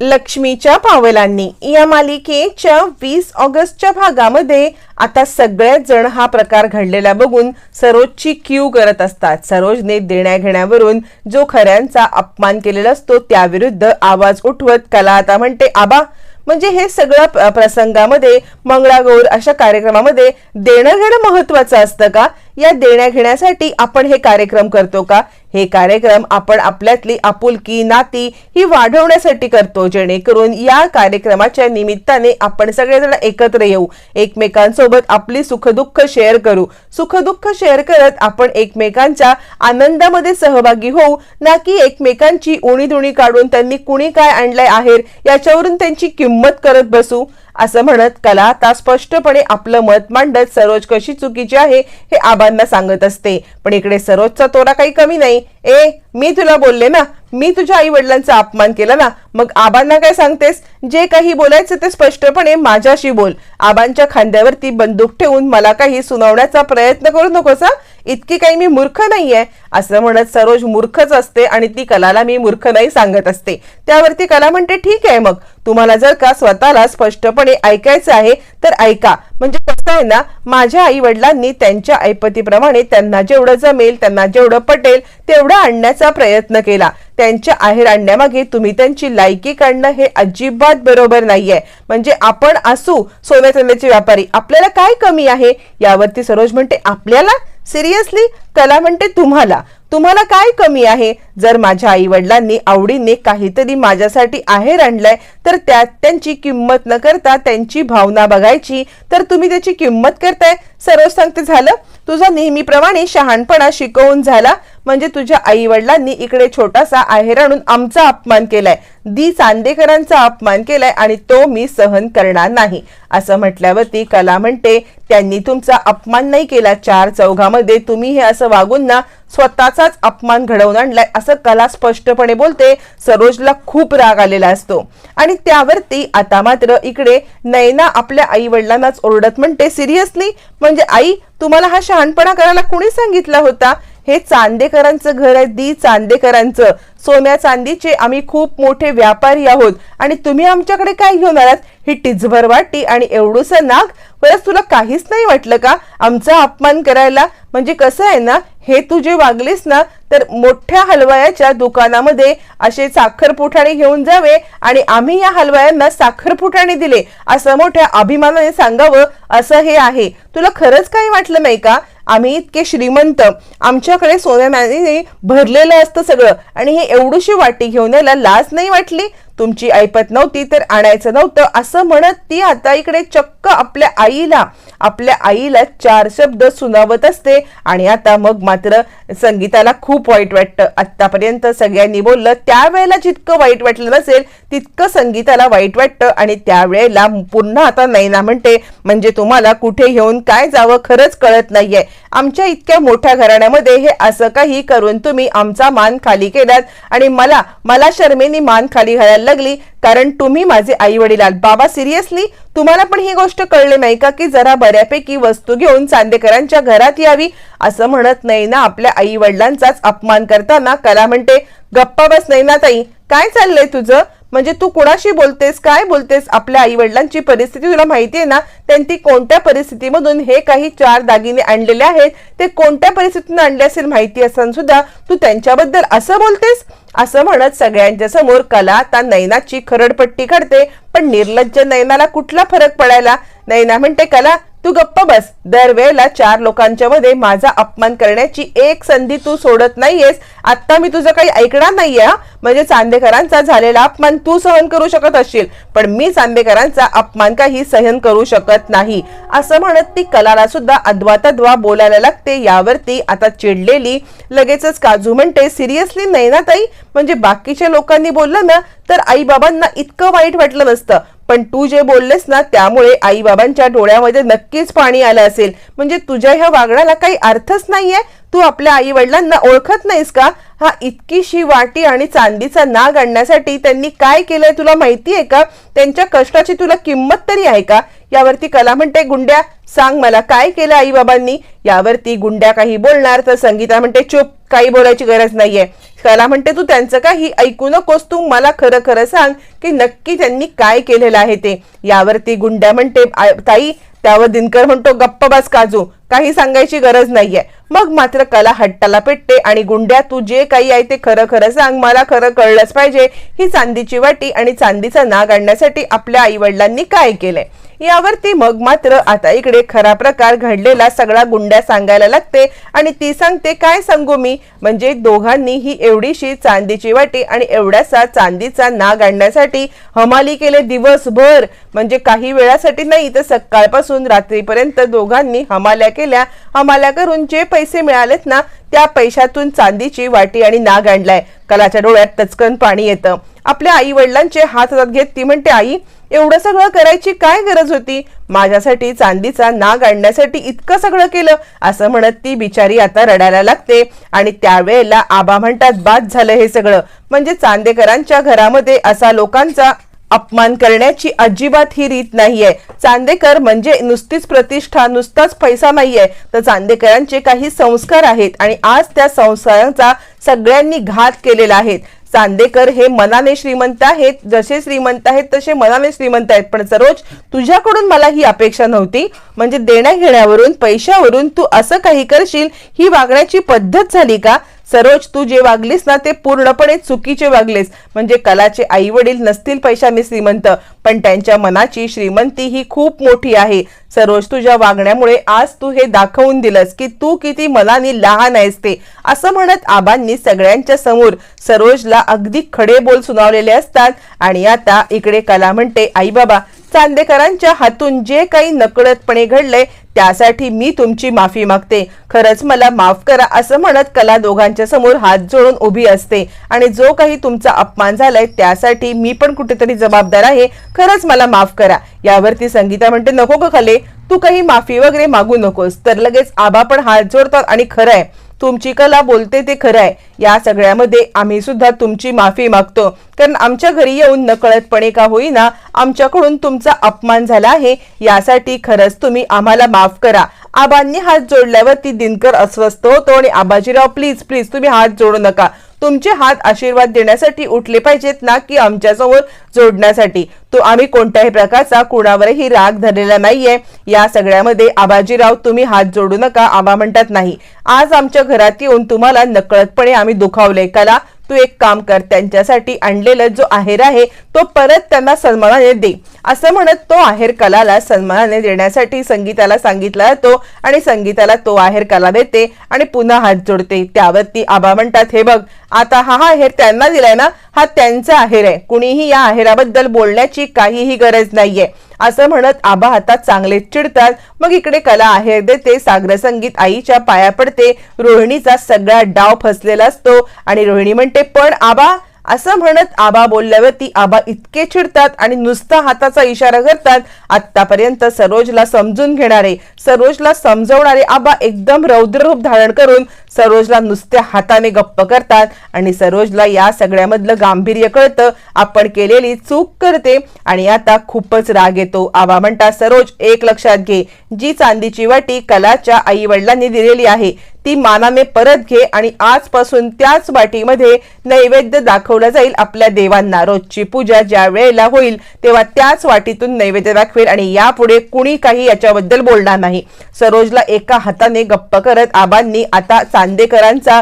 लक्ष्मीच्या पावलांनी. या मालिकेच्या वीस ऑगस्टच्या भागामध्ये आता सगळेच जण हा प्रकार घडलेला बघून सरोजची क्यू करत असतात. सरोजने देण्या घेण्यावरून जो खऱ्यांचा अपमान केलेला असतो त्याविरुद्ध आवाज उठवत कला आता म्हणते आबा म्हणजे हे सगळं प्रसंगामध्ये मंगळागौर अशा कार्यक्रमामध्ये देणं घेणं महत्वाचं असतं का? या देण्याघेण्यासाठी आपण हे कार्यक्रम करतो का? हे कार्यक्रम आपण आपल्यातली आपुलकी नाती ही वाढवण्यासाठी करतो जेणेकरून या कार्यक्रमाच्या निमित्ताने आपण सगळेजण एकत्र येऊ एकमेकांसोबत आपली सुखदुःख शेअर करू. सुखदुःख शेअर करत आपण एकमेकांच्या आनंदामध्ये सहभागी होऊ ना की एकमेकांची उणीधुणी काढून त्यांनी कुणी काय आणलंय आहेर याच्यावरून त्यांची किंमत करत बसू. असं म्हणत कला आता स्पष्टपणे आपलं मत मांडत सरोज कशी चुकीची आहे हे आबांना सांगत असते. पण इकडे सरोजचा तोरा काही कमी नाही. ए मी तुला बोलले ना? मी तुझ्या आई वडिलांचा अपमान केला ना? मग आबांना काय सांगतेस? जे काही बोलायचं ते स्पष्टपणे माझ्याशी बोल. आबांच्या खांद्यावरती बंदूक ठेवून मला काही सुनावण्याचा प्रयत्न करू नकोसा इतकी काही मी मूर्ख नाहीये. असं म्हणत सरोज मूर्खच असते आणि ती कलाला मी मूर्ख नाही सांगत असते. त्यावरती कला म्हणते ठीक आहे मग. तुम्हाला जर का स्वतःला स्पष्टपणे ऐकायचं आहे तर ऐका. म्हणजे कसं आहे ना माझ्या आई वडिलांनी त्यांच्या ऐपतीप्रमाणे त्यांना जेवढं जमेल त्यांना जेवढं पटेल तेवढं आणण्याचा प्रयत्न केला. त्यांच्या आहेर आणण्यामागे तुम्ही त्यांची लायकी काढणं हे अजिबात बरोबर नाहीये. म्हणजे आपण असू सोन्या चांदीचे व्यापारी. आपल्याला काय कमी आहे? यावरती सरोज म्हणते आपल्याला सिरियसली कला म्हणते तुम्हाला. तुम्हाला काय कमी आहे? जर माझ्या आई वडिलांनी आवडीने काहीतरी माझ्यासाठी आहेर आणलंय तर त्यात त्यांची किंमत न करता त्यांची भावना बघायची तर तुम्ही त्याची किंमत करताय. सर्व सांगते झालं तुझा नेहमीप्रमाणे शहाणपणा शिकवून झाला. म्हणजे तुझ्या आई वडिलांनी इकडे छोटासा आहेर आणून आमचा अपमान केलाय. दी चांदेकरांचा अपमान केलाय आणि तो मी सहन करणार नाही. असं म्हटल्यावरती कला म्हणते त्यांनी तुमचा अपमान नाही केला. चार चौघामध्ये तुम्ही हे असं वागून ना स्वतःचाच अपमान घडवून आणलाय असं कला स्पष्टपणे बोलते. सरोजला खूप राग आलेला असतो. आणि त्यावरती आता मात्र इकडे नयना आपल्या आई वडिलांनाच ओरडत म्हणते सिरियसली म्हणजे आई तुम्हाला हा शहाणपणा करायला कुणी सांगितला होता? हे चांदेकरांचं घर आहे दी चांदेकरांचं. सोन्या चांदीचे आम्ही खूप मोठे व्यापारी आहोत. आणि तुम्ही आमच्याकडे काय घेऊन आलात? ही टिचभर वाटी आणि एवढूसं नाक परत तुला काहीच नाही वाटलं का? आमचा अपमान करायला? म्हणजे कसं आहे ना? हे तू जे वागलीस ना तर मोठ्या हलवायाच्या दुकानामध्ये असे साखरपुठाणे घेऊन जावे आणि आम्ही या हलवायांना साखरपुठाणे दिले. असं मोठ्या अभिमानाने सांगावं असं हे आहे. तुला खरंच काही वाटलं नाही का? आम्ही इतके श्रीमंत. आमच्याकडे सोन्या भरलेलं असतं सगळं. आणि हे एवढीशी वाटी घेऊन यायला लाज नाही वाटली? तुमची ऐपत नव्हती तर आणायचं नव्हतं. असं म्हणत ती आता इकडे चक्क आपल्या आईला आपल्या आईला चार शब्द सुनावत असते आणि आता मग मात्र संगीताला खूप वाईट वाटतं. आत्तापर्यंत सगळ्यांनी बोललं त्यावेळेला जितकं वाईट वाटलं नसेल तितकं संगीताला वाईट वाटतं आणि त्यावेळेला पुन्हा आता नैना म्हणते म्हणजे तुम्हाला कुठे घेऊन काय जावं खरंच कळत नाहीये. आमच्या इतक्या मोठ्या घराण्यामध्ये हे असं काही करून तुम्ही आमचा मान खाली केलात आणि मला मला शर्मेनी मान खाली घालायला लागली कारण तुम्ही माझे आई वडील आहात. बाबा सिरियसली तुम्हाला पण ही गोष्ट कळली नाही का की जरा बऱ्यापैकी वस्तू घेऊन चांदेकरांच्या घरात यावी? असं म्हणत नाही ना आपल्या आई वडिलांचाच अपमान करताना कला म्हणते गप्पा बस नाही ना ताई काय चाललंय तुझं? म्हणजे तू कुणाशी बोलतेस काय बोलतेस आपल्या आई वडिलांची परिस्थिती तुला माहिती आहे ना? त्यांनी कोणत्या परिस्थितीमधून हे काही चार दागिने आणलेले आहेत? ते कोणत्या परिस्थितीतून आणले असेल माहिती असताना सुद्धा तू त्यांच्याबद्दल असं बोलतेस? असं म्हणत सगळ्यांच्या समोर कला आता नैनाची खरडपट्टी काढते पण निर्लज्ज नैनाला कुठला फरक पडायला? नैना म्हणते कला तू गप्प बस. दरवेळेला चार लोकांच्या मध्ये माझा अपमान करण्याची एक संधी तू सोडत नाहीयेस. आता मी तुझं काही ऐकणार नाहीये म्हणजे चांदेकरांचा झालेला अपमान तू सहन करू शकत असशील पण मी चांदेकरांचा अपमान काही सहन करू शकत नाही. असं म्हणत ती कलाला सुद्धा अद्वा तद्वा बोलायला लागते. यावरती आता चिडलेली लगेचच काजू म्हणते सिरियसली नाही ना ताई म्हणजे बाकीच्या लोकांनी बोललं ना तर आई बाबांना इतकं वाईट वाटलं नसतं. पण तू जे बोललेस ना त्यामुळे आई बाबांच्या डोळ्यामध्ये नक्कीच पाणी आलं असेल. म्हणजे तुझ्या ह्या वागण्याला काही अर्थच नाहीये. तू आपल्या आई वडिलांना ओळखत नाहीस का? हा इतकीशी वाटी आणि चांदीचा नाग आणण्यासाठी त्यांनी काय केलंय तुला माहिती आहे का? त्यांच्या कष्टाची तुला किंमत तरी आहे का? यावरती कला म्हणते गुंड्या सांग मला काय केलं आई बाबांनी यावरती गुंड्या काही बोलणार तर संगीता म्हणते चुप काही बोलायची गरज नाहीये. कला म्हणते तू त्यांचं काही ऐकू नकोस तू मला खरं खरं सांग की नक्की त्यांनी काय केलेलं आहे ते. यावरती गुंड्या म्हणते ताई त्यावर दिनकर म्हणतो गप्प बस काजू काही सांगायची गरज नाहीये. मग मात्र कला हट्टाला पेटते आणि गुंड्या तू जे काही आहे ते खरं खरं सांग. मला खरं कळलंच पाहिजे. ही चांदीची वाटी आणि चांदीचा नाग आणण्यासाठी आपल्या आई वडिलांनी काय केलंय? यावरती मग मात्र आता इकडे खरा प्रकार घडलेला सगळा गुंड्या सांगायला लागते आणि ती सांगते काय सांगू मी? म्हणजे दोघांनी ही एवढीशी चांदीची वाटी आणि एवढ्यासा चांदीचा नाग आणण्यासाठी हमाली केले दिवसभर. म्हणजे काही वेळासाठी नाही तर सकाळपासून रात्रीपर्यंत दोघांनी हमाल्या केल्या. हमाल्या करून जे पैसे मिळालेत ना त्या पैशातून चांदीची वाटी आणि नाग आणलाय. कलाच्या डोळ्यात टचकन पाणी येतं. आपल्या आई वडिलांचे हात हातात घेत ती म्हणते आई एवढं सगळं करायची काय गरज होती? माझ्यासाठी चांदीचा नाग आणण्यासाठी इतकं सगळं केलं असं म्हणत ती बिचारी आता रडायला लागते. आणि त्यावेळेला आबा म्हणतात बाद झालं हे सगळं. म्हणजे चांदेकरांच्या घरामध्ये असा लोकांचा अपमान करण्याची अजिबात ही रीत नाहीये. चांदेकर म्हणजे नुसतीच प्रतिष्ठा नुसताच पैसा नाहीये. तर चांदेकरांचे काही संस्कार आहेत आणि आज त्या संस्कारांचा सगळ्यांनी घात केलेला आहे. चांदेकर हे मनाने श्रीमंत आहेत. जसे श्रीमंत आहेत तसे मनाने श्रीमंत आहेत. पण सरोज तुझ्याकडून मला ही अपेक्षा नव्हती. म्हणजे देण्या घेण्यावरून पैशावरून तू असं काही करशील ही वागण्याची पद्धत झाली का? सरोज तू जे वागलीस ना ते पूर्णपणे चुकीचे वागलेस. म्हणजे कलाचे आई वडील नसतील पैशाने श्रीमंत पण त्यांच्या मनाची श्रीमंती ही खूप मोठी आहे. सरोज तुझ्या वागण्यामुळे आज तू हे दाखवून दिलंस की तू किती मनाने लहान आहेस ते. असं म्हणत आबांनी सगळ्यांच्या समोर सरोजला अगदी खडे बोल सुनावलेले असतात. आणि आता इकडे कला म्हणते आई बाबा चांदेकरांच्या हातून जे काही नकळतपणे घडले त्यासाठी मी तुमची माफी मागते. खरंच मला माफ करा असं म्हणत कला दोघांच्या समोर हात जोडून उभी असते. आणि जो काही तुमचा अपमान झालाय त्यासाठी मी पण कुठेतरी जबाबदार आहे. खरंच मला माफ करा. यावरती संगीता म्हणते नको ग खले. तू काही माफी वगैरे मागू नकोस. तर लगेच आबा पण हात जोडतात आणि खरं आहे. तुमची कला बोलते ते खरं आहे या सगळ्यामध्ये आम्ही सुद्धा तुमची माफी मागतो. कारण आमच्या घरी येऊन नकळतपणे का होईना आमच्याकडून तुमचा अपमान झाला आहे यासाठी खरंच तुम्ही आम्हाला माफ करा. आबांनी हात जोडल्यावर ती दिनकर अस्वस्थ होतो आणि आबाजीराव प्लीज प्लीज तुम्ही हात जोडू नका. तुमचे हात आशीर्वाद देण्यासाठी उठले पाहिजेत ना की आमच्यासमोर जोडण्यासाठी? तो आम्ही कोणत्याही प्रकारचा कुणावरही राग धरलेला नाहीये. या सगळ्यामध्ये आबाजीराव तुम्ही हात जोडू नका आबा म्हणतात नाही. आज आमच्या घरात येऊन तुम्हाला नकळतपणे आम्ही दुखावले कला तू एक काम कर त्यांच्यासाठी आणलेला जो आहेर आहे तो परत त्यांना सन्मानाने दे. असं म्हणत तो आहेर कलाला सन्मानाने देण्यासाठी संगीताला सांगितला जातो आणि संगीताला तो आहेर कला देते आणि पुन्हा हात जोडते. त्यावरती आबा म्हणतात हे बघ आता हा आहेर त्यांना दिलाय ना हा त्यांचा आहेर आहे. कुणीही या आहेराबद्दल बोलण्याची काहीही गरज नाहीये. असं म्हणत आबा हातात चांगले चिडतात. मग इकडे कला आहेर देते सागर संगीत आईच्या पाया पडते. रोहिणीचा सगळा डाव फसलेला असतो. आणि रोहिणी म्हणते पण आबा असं म्हणत आबा बोलल्यावर ती आबा इतके चिडतात आणि नुसता हाताचा इशारा करतात आतापर्यंत सरोजला समजून घेणारे सरोजला समजवणारे आबा एकदम रौद्र रूप धारण करून सरोजला नुसत्या हाताने गप्प करतात आणि सरोजला या सगळ्यामधलं गांभीर्य कळतं आपण केलेली चूक करते आणि आता खूपच राग येतो. आबा म्हणतात सरोज एक लक्षात घे. जी चांदीची वाटी कलाच्या आई वडिलांनी दिलेली आहे ती मानाने परत घे आणि आजपासून त्याच वाटीमध्ये नैवेद्य दाखवला जाईल आपल्या देवांना. रोजची पूजा ज्या वेळेला होईल तेव्हा त्याच वाटीतून नैवेद्य दाखवेल आणि यापुढे कुणी काही याच्याबद्दल बोलणार नाही. सरोजला एका हाताने गप्प करत आबांनी आता चांदेकरांचा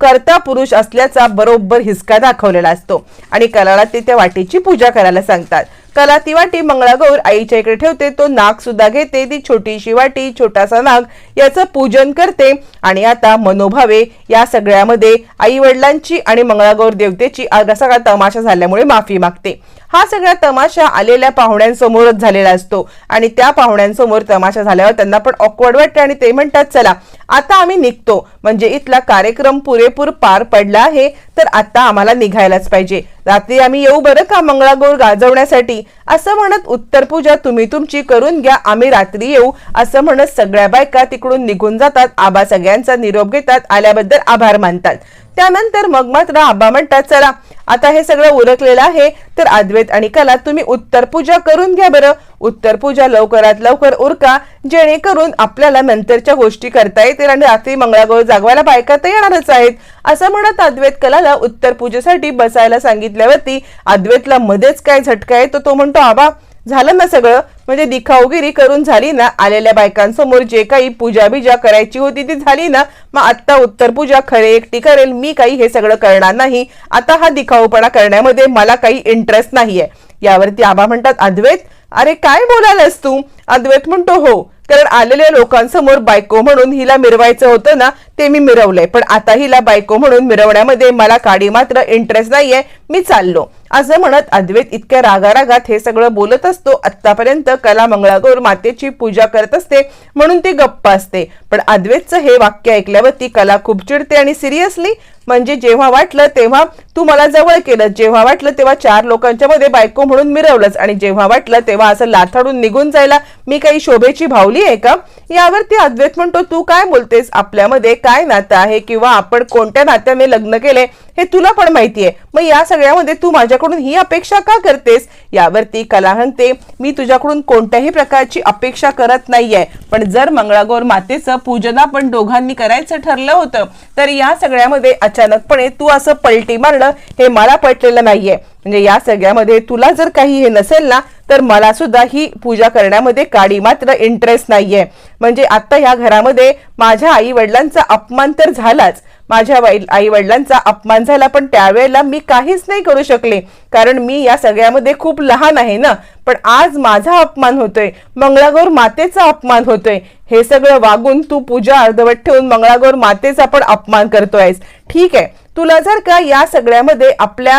कर्ता पुरुष असल्याचा बरोबर हिसका दाखवलेला असतो. आणि कलाला ते त्या वाटीची पूजा करायला सांगतात. कला ती वाटी मंगळागौर आईच्या इकडे ठेवते. तो नाग सुद्धा घेते. ती छोटीशी वाटी छोटासा नाग याचं पूजन करते. आणि आता मनोभावे या सगळ्यामध्ये आई वडिलांची आणि मंगळागौर देवतेची असा तमाशा झाल्यामुळे माफी मागते. हा सगळा तमाशा आलेल्या पाहुण्यांसमोरच झालेला असतो. आणि त्या पाहुण्यांसमोर तमाशा झाल्यावर त्यांना पण ऑकवर्ड वाटते आणि ते म्हणतात चला आता आम्ही निघतो. म्हणजे इथला कार्यक्रम पुरेपूर पार पडला आहे तर आता आम्हाला निघायलाच पाहिजे. रात्री आम्ही येऊ बरं का मंगळागौर गाजवण्यासाठी? असं म्हणत उत्तर पूजा तुम्ही तुमची करून घ्या आम्ही रात्री येऊ. असं म्हणत सगळ्या बायका तिकडून निघून जातात. आबा सगळ्यांचा निरोप घेतात. आल्याबद्दल आभार मानतात. त्यानंतर मग मात्र आबा म्हणतात चला आता हे सगळं उरकलेलं आहे तर अद्वैत आणि कला तुम्ही उत्तर पूजा करून घ्या बरं. उत्तर पूजा लवकरात लवकर उरका जेणेकरून आपल्याला नंतरच्या गोष्टी करता येतील आणि रात्री मंगळागौर जागवायला बायका तर येणारच आहेत. असं म्हणत अद्वैत कलाला उत्तर पूजेसाठी बसायला सांगितल्यावरती अद्वैतला मध्येच काय झटका येतो तो म्हणतो आबा झालं ना सगळं? म्हणजे दिखावगिरी करून झाली ना आलेल्या बायकांसमोर जे काही पूजा बिजा करायची होती ती झाली ना? मग आत्ता उत्तर पूजा खरे एकटी करेल मी काही हे सगळं करणार नाही. आता हा दिखाऊपणा करण्यामध्ये मला काही इंटरेस्ट नाहीये. यावरती आबा म्हणतात अद्वैत अरे काय बोलायलास तू? अद्वैत म्हणतो हो कारण आलेल्या लोकांसमोर बायको म्हणून हिला मिरवायचं होतं ना ते मी मिरवलंय. पण आता हिला बायको म्हणून मिरवण्यामध्ये मला काडी मात्र इंटरेस्ट नाहीये. मी चाललो. असं म्हणत अद्वैत इतक्या रागारागात हे सगळं बोलत असतो. आतापर्यंत कला मंगळागौर मातेची पूजा करत असते म्हणून ती गप्प असते. पण अद्वैतचं हे वाक्य ऐकल्यावरती कला खूप चिडते आणि सिरियसली म्हणजे जेव्हा वाटलं तेव्हा तू मला जवळ केलं जेव्हा वाटलं तेव्हा चार लोकांच्या मध्ये बायको म्हणून मिरवलंच आणि जेव्हा वाटलं तेव्हा असं लाथाडून निघून जायला मी काही शोभेची भावली आहे का? यावरती अद्वैत म्हणतो तू काय बोलतेस? आपल्यामध्ये काय नातं आहे? किंवा आपण कोणत्या नात्याने लग्न केले? हे तुला पण माहिती आहे मग या सगळ्यामध्ये तू माझ्याकडून ही अपेक्षा का करतेस? यावरती कला म्हणते मी तुझ्याकडून कोणत्याही प्रकारची अपेक्षा करत नाहीये. पण जर मंगळागौर मातेचं पूजन आपण दोघांनी करायचं ठरलं होतं तर या सगळ्यामध्ये अचानकपणे तू असं पलटी मारणं हे मला पटलेलं नाहीये. म्हणजे या सगळ्यामध्ये तुला जर काही हे नसेल ना तर मला सुद्धा ही पूजा करण्यामध्ये काडी मात्र इंटरेस्ट नाहीये. म्हणजे आता ह्या घरामध्ये माझ्या आई वडिलांचा अपमान तर झालाच. माझ्या आई वडिलांचा अपमान झाला पण त्यावेळेला मी काहीच नाही करू शकले. कारण मी या सगळ्यामध्ये खूप लहान आहे ना. पण आज माझा अपमान होतोय. मंगळागौर मातेचा अपमान होतोय. हे सगळं वागून तू पूजा अर्धवट ठेवून मंगळागौर मातेचा पण अपमान करतोयस ठीक आहे. तुला जर का या सगळ्यामध्ये आपल्या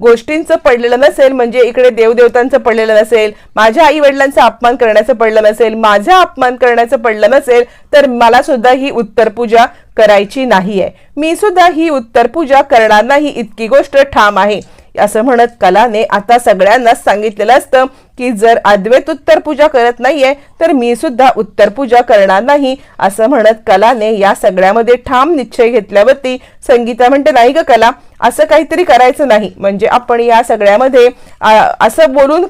गोष्टींचं पडलेलं नसेल म्हणजे इकडे देवदेवतांचं पडलेलं नसेल माझ्या आई वडिलांचा अपमान करण्याचं पडलं नसेल माझा अपमान करण्याचं पडलं नसेल तर मला सुद्धा ही उत्तर पूजा करायची नाहीये. मी सुद्धा ही उत्तर पूजा करणार नाही इतकी गोष्ट ठाम आहे. असं म्हणत कलाने आता सगळ्यांनाच सांगितलेलं असतं की जर अद्वैत उत्तर पूजा करत नाहीये तर मी सुद्धा उत्तर पूजा करणार नाही असं म्हणत कलाने या सगळ्यामध्ये ठाम निश्चय घेतल्यावरती संगीता म्हणते नाही ग कला असं काहीतरी करायचं नाही. म्हणजे आपण या सगळ्यामध्ये असं बोलून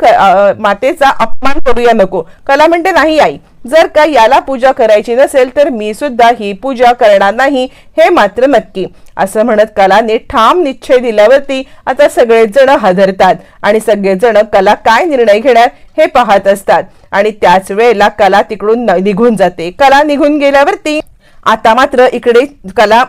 मातेचा अपमान करूया नको. कला म्हणते नाही आई जर का याला पूजा करायची नसेल तर मी सुद्धा ही पूजा करणार नाही हे मात्र नक्की. असं म्हणत कलाने ठाम निश्चय दिल्यावरती आता सगळेजण हादरतात आणि सगळेजण कला काय निर्णय घेणार हे पाहत असतात. आणि त्याच वेळेला कला तिकडून निघून जाते. कला निघून गेल्यावरती आता मात्र इकडे कला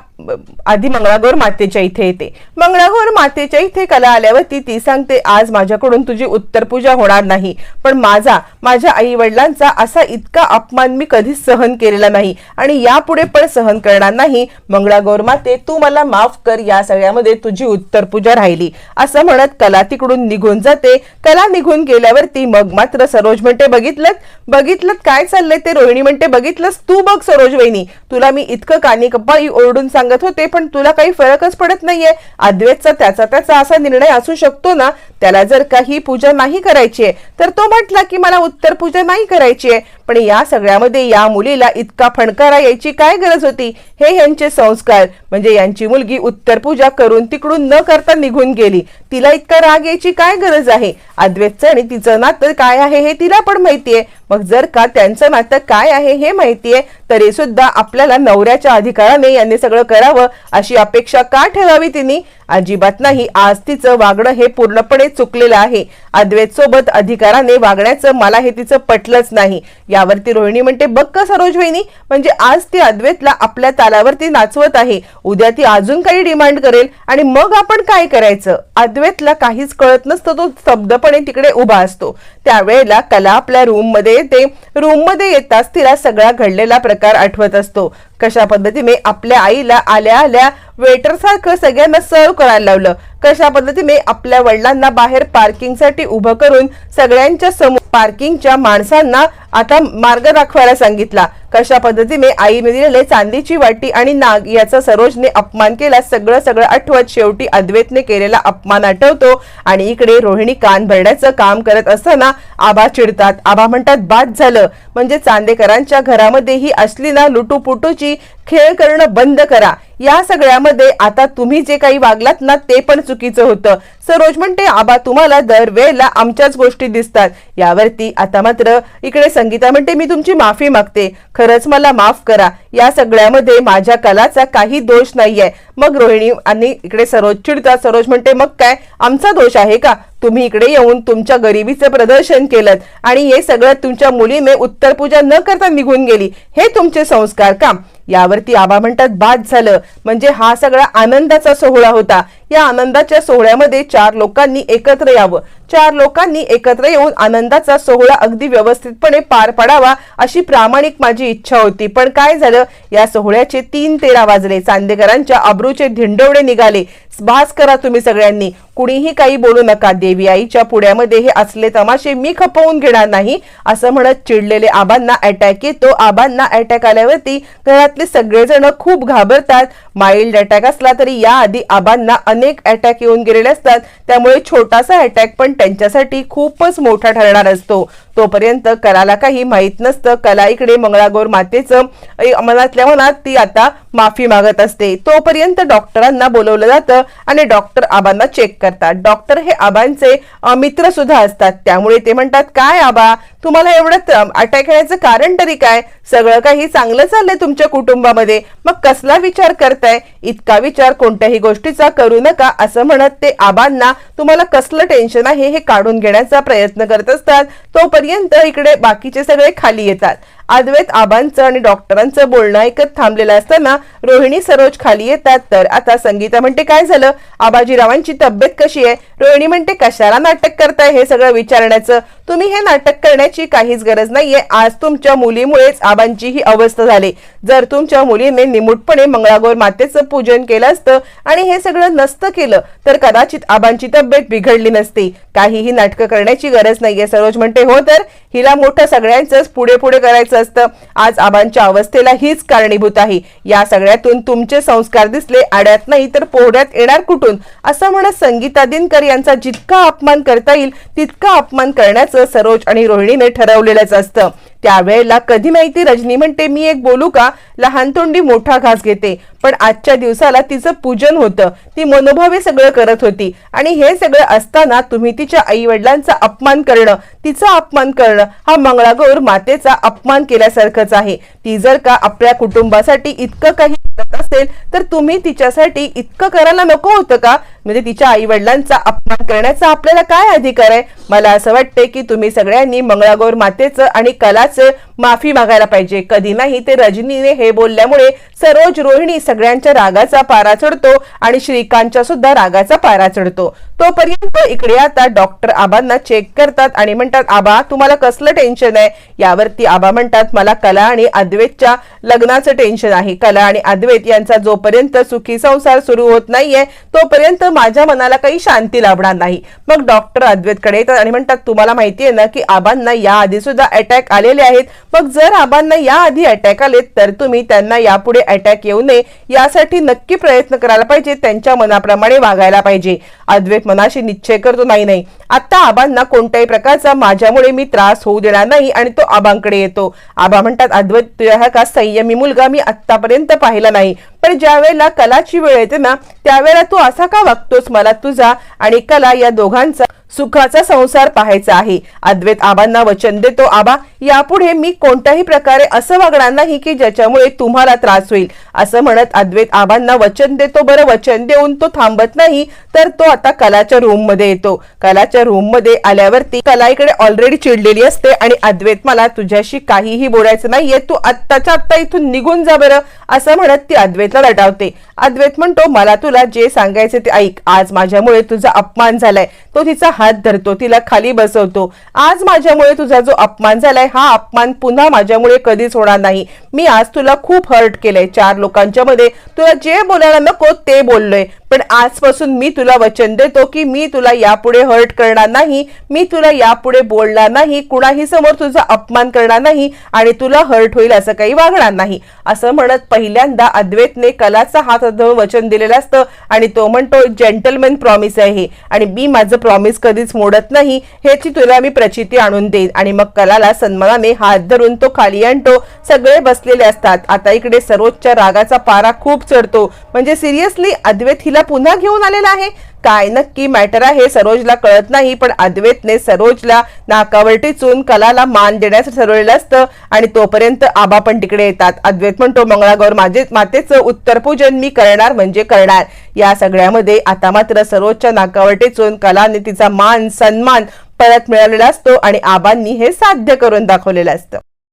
आधी मंगळागौर मातेच्या इथे येते. मंगळागौर मातेच्या इथे कला आल्यावरती ती सांगते आज माझ्याकडून तुझी उत्तर पूजा होणार नाही. पण माझा माझ्या आई वडिलांचा असा इतका अपमान मी कधीच सहन केलेला नाही आणि यापुढे पण सहन करणार नाही. मंगळागौर माते तू मला माफ कर या सगळ्यामध्ये तुझी उत्तर पूजा राहिली. असं म्हणत कला तिकडून निघून जाते. कला निघून गेल्यावरती मग मात्र सरोज म्हणते बघितलं बघितलं काय चाललंय ते रोहिणी म्हणते बघितलंस? तू बघ सरोज वहिनी तुला मी इतकं कानी कप्पा ओरडून सांग सांगत होते पण तुला काही फरकच पडत नाहीये. अद्वैतचा त्याचा त्याचा असा निर्णय असू शकतो ना? त्याला जर काही पूजा नाही करायची आहे तर तो म्हटला की मला उत्तर पूजा नाही करायची आहे. पण या सगळ्यामध्ये या मुलीला इतका फणकारा यायची काय गरज होती? हे यांचे संस्कार. म्हणजे यांची मुलगी उत्तर पूजा करून तिकडून न करता निघून गेली. तिला इतका राग यायची काय गरज आहे? अद्वैतचं आणि तिचं नातं काय आहे हे तिला पण माहितीये. मग जर का त्यांचं नातं काय आहे हे माहितीये तरी सुद्धा आपल्याला नवऱ्याच्या अधिकाराने यांनी सगळं करावं अशी अपेक्षा का ठेवावी तिने? अजिबात नाही. आज तिचं वागणं हे पूर्णपणे चुकलेलं आहे. अद्वैत सोबत अधिकाराने वागण्याचं मला हे तिचं पटलंच नाही. यावरती रोहिणी म्हणते बघ का सरोज वहिनी म्हणजे आज ती अद्वैतला आपल्या तालावरती नाचवत आहे. उद्या ती अजून काही डिमांड करेल आणि मग आपण काय करायचं? अद्वैतला काहीच कळत नसतं तो स्तब्धपणे तिकडे उभा असतो. त्यावेळेला कला आपल्या रूममध्ये येते रूममध्ये येताच तिला सगळा घडलेला प्रकार आठवत असतो. कशा पद्धतीने आपल्या आईला आल्या आल्या वेटरसारखं सगळ्यांना सर्व करायला लावलं. कशा पद्धतीने आपल्या वडिलांना बाहेर पार्किंगसाठी उभं करून सगळ्यांच्या समोर पार्किंगच्या माणसांना आता मार्ग दाखवायला सांगितला? कशा पद्धतीने आईने दिलेले चांदीची वाटी आणि नाग याचा सरोजने अपमान केला? सगळं सगळं आठवत शेवटी अद्वैतने केलेला अपमान आठवतो आणि इकडे रोहिणी कान भरण्याचं काम करत असताना आबा चिडतात. आबा म्हणतात बाद झालं. म्हणजे चांदेकरांच्या घरामध्ये ही असली ना लुटूपुटूची खेळ करणं बंद करा. या सगळ्यामध्ये आता तुम्ही जे काही वागलात ना ते पण चुकीचं होतं. सरोज म्हणते आबा तुम्हाला दरवेळेला आमच्याच गोष्टी दिसतात. यावरती आता मात्र इकडे संगीता म्हणते मी तुमची माफी मागते. खरंच मला माफ करा. या सगळ्यामध्ये माझ्या कलाचा काही दोष नाहीये. मग रोहिणी आणि इकडे सरोज चिडतात. सरोज म्हणते मग काय? आमचा दोष आहे का? तुम्ही इकडे येऊन तुमच्या गरिबीचं प्रदर्शन केलं आणि हे सगळं तुमच्या मुलीने उत्तर पूजा न करता निघून गेली. हे तुमचे संस्कार का? यावरती आबा म्हणतात बाद झालं. म्हणजे हा सगळा आनंदाचा सोहळा होता. या आनंदाच्या सोहळ्यामध्ये चार लोकांनी एकत्र यावं. चार लोकांनी एकत्र येऊन आनंदाचा सोहळा अगदी व्यवस्थितपणे पार पडावा अशी प्रामाणिक माझी इच्छा होती. पण काय झालं? या सोहळ्याचे तीन तेरा वाजले. चांदेकरांच्या अब्रूचे धिंडवडे निघाले. भास करा तुम्ही सगळ्यांनी. कुणीही काही बोलू नका देवी आईच्या पुण्यामध्ये हे असले तमाशे मी खपवून घेणार नाही असं म्हणत चिडलेले आबांना अटॅक येतो. आबांना अटॅक आल्यावरती घरातले सगळेजण खूप घाबरतात. माइल्ड अटॅक असला तरी याआधी आबांना अनेक अटॅक येऊन गेलेले असतात. त्यामुळे छोटासा अटॅक पण त्यांच्यासाठी खूपच मोठा ठरणार असतो. तोपर्यंत कलाला काही माहीत नसतं. कला इकडे मंगळागौर मातेचं ऐ, मनातल्या मनात ती आता माफी मागत असते. तोपर्यंत डॉक्टरांना बोलवलं जातं आणि डॉक्टर आबांना चेक करतात. डॉक्टर हे आबांचे मित्र सुद्धा असतात. त्यामुळे ते म्हणतात काय आबा तुम्हाला एवढं अटॅक येण्याचं कारण तरी काय? सगळं काही चांगलं चाललंय तुमच्या कुटुंबामध्ये. मग कसला विचार करताय? इतका विचार कोणत्याही गोष्टीचा करू नका असं म्हणत ते आबांना तुम्हाला कसलं टेन्शन आहे हे काढून घेण्याचा प्रयत्न करत असतात. तोपर्यंत इकडे बाकीचे सगळे खाली येतात. अद्वैत आबांचं आणि डॉक्टरांचं बोलणं ऐकत थांबलेलं असताना रोहिणी सरोज खाली येतात. तर आता संगीता म्हणते काय झालं? आबाजीरावांची तब्येत कशी आहे? रोहिणी म्हणते कशाला नाटक करताय हे सगळं विचारण्याचं? तुम्ही हे नाटक करण्याची काहीच गरज नाहीये. आज तुमच्या मुलीमुळेच आबांची ही अवस्था झाली. जर तुमच्या मुलीने निमूटपणे मंगळागौर मातेचं पूजन केलं असतं आणि हे सगळं नसतं केलं तर कदाचित आबांची तब्येत बिघडली नसती. काहीही नाटकं करण्याची गरज नाहीये सरोज म्हणते. हो तर? हिला मोठं सगळ्यांचंच पुढे पुढे करायचं असतं. आज आबांच्या अवस्थेला हीच कारणीभूत आहे. या सगळ्यातून तुमचे संस्कार दिसले आड्यात नाही तर पोहऱ्यात येणार कुठून? असं म्हणत संगीता दिनकर यांचा जितका अपमान करता येईल तितका अपमान करण्याचं सरोज आणि रोहिणीने ठरवलेलंच असतं. त्यावेळेला कधी माहिती? रजनी म्हणते मी एक बोलू का? लहान तोंडी मोठा घास घेते. पण आजच्या दिवसाला तिचं पूजन होतं. ती मनोभावे सगळं करत होती. आणि हे सगळं असताना तुम्ही तिच्या आई वडिलांचा अपमान करणं तिचा अपमान करणं हा मंगळागौर मातेचा अपमान केल्यासारखंच आहे. ती जर का आपल्या कुटुंबासाठी इतकं काही करत असेल तर तुम्ही तिच्यासाठी इतकं करायला नको होतं का? म्हणजे तिच्या आई वडिलांचा अपमान करण्याचा आपल्याला काय अधिकार आहे? मला असं वाटतंय की तुम्ही सगळ्यांनी मंगळागौर मातेचं आणि कला कलाचं माफी मागायला पाहिजे. कधी नाही ते रजनीने हे बोलल्यामुळे सरोज रोहिणी सगळ्यांच्या रागाचा पारा चढतो आणि श्रीकांतच्या सुद्धा रागाचा पारा चढतो. तोपर्यंत इकडे आता डॉक्टर आबांना चेक करतात आणि म्हणतात आबा तुम्हाला कसलं टेन्शन आहे? यावरती आबा म्हणतात मला कला आणि अद्वैतच्या लग्नाचं टेन्शन आहे. कला आणि अद्वैत यांचा जोपर्यंत सुखी संसार सुरू होत नाहीये तोपर्यंत माझ्या मनाला काही शांती लाभणार नाही. मग डॉक्टर अद्वैतकडे येतात आणि म्हणतात तुम्हाला माहितीये ना की आबांना याआधी सुद्धा अटॅक आलेले आहेत. मग जर आबांना याआधी अटॅक आलेत तर तुम्ही त्यांना यापुढे अटॅक येऊ नये यासाठी नक्की प्रयत्न करायला पाहिजे त्यांच्या मनाप्रमाणे वागायला पाहिजे. अद्वैत मनाशी निश्चय करतो नाही नाही. आता आबांना कोणत्याही प्रकारचा माझ्यामुळे मी त्रास होऊ देणार नाही आणि तो आबांकडे येतो. आबा म्हणतात अद्वैत तुझ्या हा का संयमी मुलगा? मी आतापर्यंत पाहिला नाही. पण ज्या वेळेला कलाची वेळ येते ना त्यावेळेला तू असा का वागतोस मला तुझा आणि कला या दोघांचा सुखाचा संसार पाहायचा आहे? अद्वैत आबांना वचन देतो आबा यापुढे मी कोणत्याही प्रकारे असं वागणार नाही की ज्याच्यामुळे तुम्हाला त्रास होईल. असं म्हणत अद्वैत आबांना वचन देतो. बरं वचन देऊन तो थांबत नाही तर तो आता कलाच्या रूममध्ये येतो. कलाच्या रूममध्ये आल्यावरती कला इकडे ऑलरेडी चिडलेली असते आणि अद्वैत मला तुझ्याशी काहीही बोलायचं नाहीये तू आत्ताच्या आत्ता इथून निघून जा बरं. असं म्हणत ती अद्वैतला रटावते अद्वैत म्हणतो मला तुला जे सांगायचे ते ऐक. आज माझ्यामुळे तुझा अपमान झालाय. तो तिचा हात धरतो तिला खाली बसवतो. आज माझ्यामुळे तुझा जो अपमान झालाय हा अपमान पुन्हा माझ्यामुळे कधीच होणार नाही. मी आज तुला खूप हर्ट केलंय चार लोकांच्या मध्ये तुला जे बोलायला नको ते बोललोय. पण आजपासून मी तुला वचन देतो की मी तुला यापुढे हर्ट करणार नाही मी तुला यापुढे बोलणार नाही कुणाही समोर तुझा अपमान करणार नाही आणि तुला हर्ट होईल असं काही वागणार नाही. असं म्हणत पहिल्यांदा अद्वैतने कलाचा हात धरून वचन दिलेलं असतं आणि तो म्हणतो जेंटलमॅन प्रॉमिस आहे. आणि मी माझं प्रॉमिस कधीच मोडत नाही ह्याची तुला मी प्रचिती आणून देईन. आणि मग कलाला सन्मानाने हात धरून तो खाली आणतो. सगळे बसलेले असतात. आता इकडे सरोजच्या रागाचा पारा खूप चढतो. म्हणजे सिरियसली अद्वैत हिला पुन्हा घेऊन आलेला आहे? काय नक्की मॅटर आहे सरोजला कळत नाही पण अद्वैतने सरोजला नाकावर टिचून कलाला मान देण्याचं ठरवलेलं असतं आणि तोपर्यंत आबा पण तिकडे येतात. अद्वैत म्हणतो मंगळागौर माझे मातेचं उत्तरपूजन मी करणार म्हणजे करणार. या सगळ्यामध्ये आता मात्र सरोजच्या नाकावर टिचून कलाने तिचा मान सन्मान परत मिळवलेला असतो आणि आबांनी हे साध्य करून दाखवलेलं असतं.